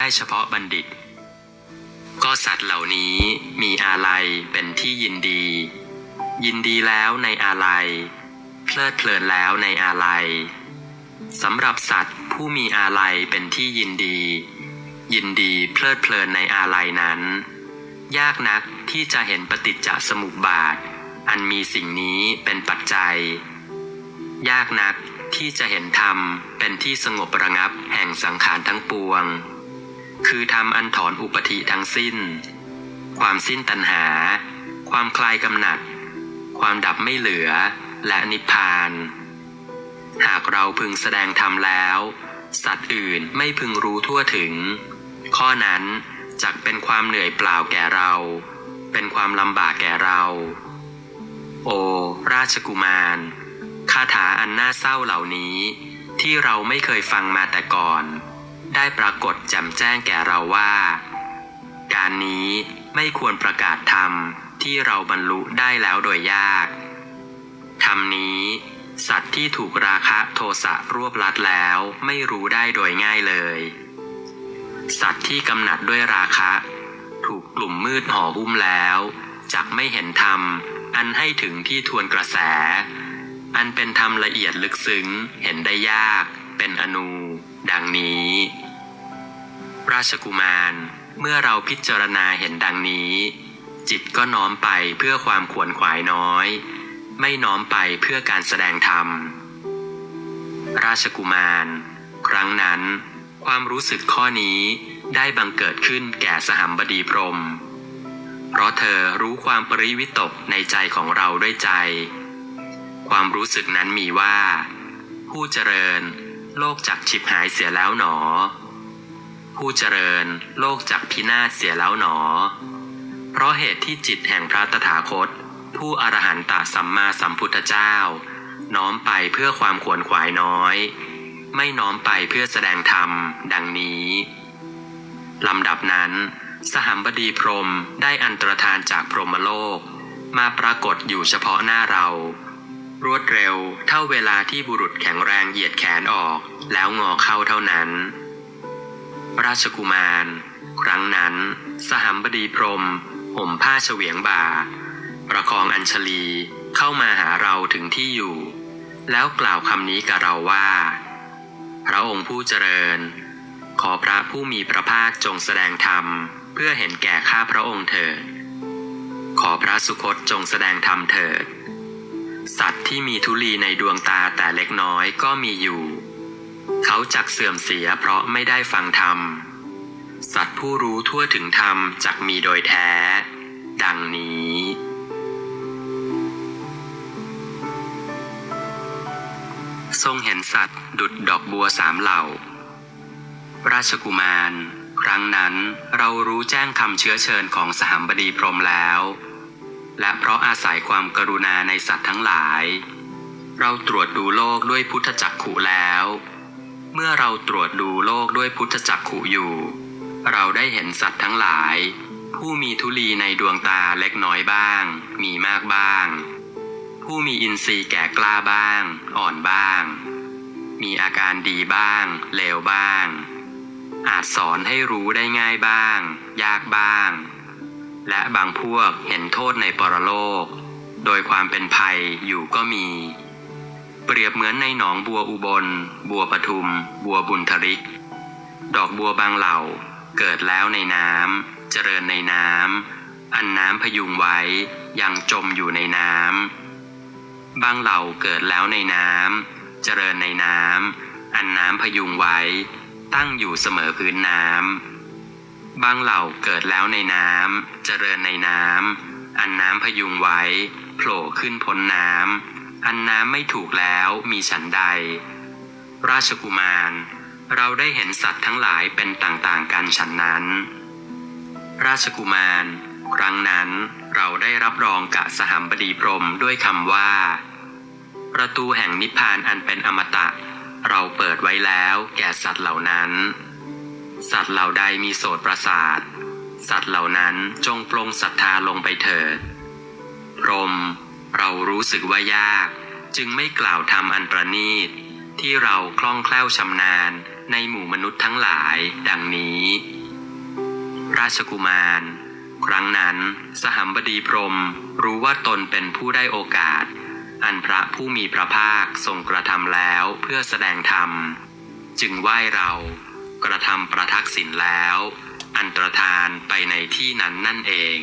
ได้เฉพาะบัณฑิต ก็สัตว์เหล่านี้มีอาลัยเป็นที่ยินดี ยินดีแล้วในอาลัย เพลิดเพลินแล้วในอาลัยสำหรับสัตว์ผู้มีอาลัยเป็นที่ยินดี ยินดีเพลิดเพลินในอาลัยนั้น ยากนักที่จะเห็นปฏิจจสมุปบาท อันมีสิ่งนี้เป็นปัจจัย ยากนักที่จะเห็นธรรมเป็นที่สงบระงับแห่งสังขารทั้งปวง คือธรรมอันถอนอุปธิทั้งสิ้น ความสิ้นตัณหา ความคลายกำหนัด ความดับไม่เหลือ และนิพพาน หากเราพึงแสดงธรรมแล้ว สัตว์อื่นไม่พึงรู้ทั่วถึง ข้อนั้นจักเป็นความเหนื่อยเปล่าแก่เรา เป็นความลำบากแก่เรา โอ ราชกุมาร คาถาอันน่าเศร้าเหล่านี้ที่เราไม่เคยฟังมาแต่ก่อน ได้ปรากฏแจ่มแจ้งแก่เราว่า การนี้ไม่ควรประกาศธรรมที่เราบรรลุได้แล้วโดยยากธรรมนี้ สัตว์ที่ถูกราคะโทสะรวบลัดแล้วไม่รู้ได้โดยง่ายเลย สัตว์ที่กำหนัดด้วยราคะ ถูกกลุ่มมืดห่อหุ้มแล้วจักไม่เห็นธรรม อันให้ถึงที่ทวนกระแส อันเป็นธรรมละเอียดลึกซึ้งเห็นได้ยาก เป็นอนูดังนี้ ราชกุมาร เมื่อเราพิจารณาเห็นดังนี้ จิตก็น้อมไปเพื่อความขวนขวายน้อย ไม่น้อมไปเพื่อการแสดงธรรม ราชกุมาร ครั้งนั้น ความรู้สึกข้อนี้ได้บังเกิดขึ้นแก่สหัมบดีพรม เพราะเธอรู้ความปริวิตกในใจของเราด้วยใจ ความรู้สึกนั้นมีว่า ผู้เจริญโลกจักฉิบหายเสียแล้วหนอ ผู้เจริญโลกจักพินาศเสียแล้วหนอ เพราะเหตุที่จิตแห่งพระตถาคต ผู้อรหันตสัมมาสัมพุทธเจ้า น้อมไปเพื่อความขวนขวายน้อย ไม่น้อมไปเพื่อแสดงธรรม ดังนี้ลำดับนั้น สหัมบดีพรมได้อันตรธานจากพรหมโลก มาปรากฏอยู่เฉพาะหน้าเรา รวดเร็วเท่าเวลาที่บุรุษแข็งแรงเหยียดแขนออก แล้วงอเข้าเท่านั้น ราชกุมาร ครั้งนั้น สหัมบดีพรมห่มผ้าเฉวียงบ่า ประคองอัญชลีเข้ามาหาเราถึงที่อยู่ แล้วกล่าวคำนี้กับเราว่า พระองค์ผู้เจริญ ขอพระผู้มีพระภาคจงแสดงธรรม เพื่อเห็นแก่ข้าพระองค์เถิด ขอพระสุคตจงแสดงธรรมเถิด สัตว์ที่มีทุลีในดวงตาแต่เล็กน้อยก็มีอยู่ เขาจักเสื่อมเสียเพราะไม่ได้ฟังธรรม สัตว์ผู้รู้ทั่วถึงธรรมจักมีโดยแท้ ดังนี้ ทรงเห็นสัตว์ดุดดอกบัวสามเหล่า ราชกุมาร ครั้งนั้นเรารู้แจ้งคำเชื้อเชิญของสหัมบดีพรมแล้ว และเพราะอาศัยความกรุณาในสัตว์ทั้งหลาย เราตรวจดูโลกด้วยพุทธจักขุแล้ว เมื่อเราตรวจดูโลกด้วยพุทธจักขุอยู่ เราได้เห็นสัตว์ทั้งหลาย ผู้มีทุลีในดวงตาเล็กน้อยบ้าง มีมากบ้าง ผู้มีอินทรีย์แก่กล้าบ้าง อ่อนบ้าง มีอาการดีบ้าง เลวบ้าง อาจสอนให้รู้ได้ง่ายบ้าง ยากบ้าง และบางพวกเห็นโทษในปรโลก โดยความเป็นภัยอยู่ก็มี เปรียบเหมือนในหนองบัวอุบล บัวปทุม บัวบุญทริก ดอกบัวบางเหล่า เกิดแล้วในน้ำเจริญในน้ำอันน้ำพยุงไว้ยังจมอยู่ในน้ำบางเหล่าเกิดแล้วในน้ำเจริญในน้ำอันน้ำพยุงไว้ ตั้งอยู่เสมอพื้นน้ำบางเหล่าเกิดแล้วในน้ำเจริญในน้ำอันน้ำพยุงไว้ โผล่ขึ้นพ้นน้ำ อันน้ำไม่ถูกแล้วมีฉันใด ราชกุมาร เราได้เห็นสัตว์ทั้งหลายเป็นต่างๆกันฉันนั้น ราชกุมาร ครั้งนั้นเราได้รับรองกะสหัมบดีพรมด้วยคำว่า ประตูแห่งนิพพานอันเป็นอมตะ เราเปิดไว้แล้วแก่สัตว์เหล่านั้น สัตว์เหล่าใดมีโสตประสาท สัตว์เหล่านั้นจงปลงศรัทธาลงไปเถิด พรม เรารู้สึกว่ายาก จึงไม่กล่าวทำอันประณีต ที่เราคล่องแคล่วชำนาญในหมู่มนุษย์ทั้งหลายดังนี้ ราชกุมาร ครั้งนั้นสหัมบดีพรมรู้ว่าตนเป็นผู้ได้โอกาส อันพระผู้มีพระภาคทรงกระทำแล้วเพื่อแสดงธรรม จึงไหว้เรากระทำประทักษิณแล้ว อันตรธานไปในที่นั้นนั่นเอง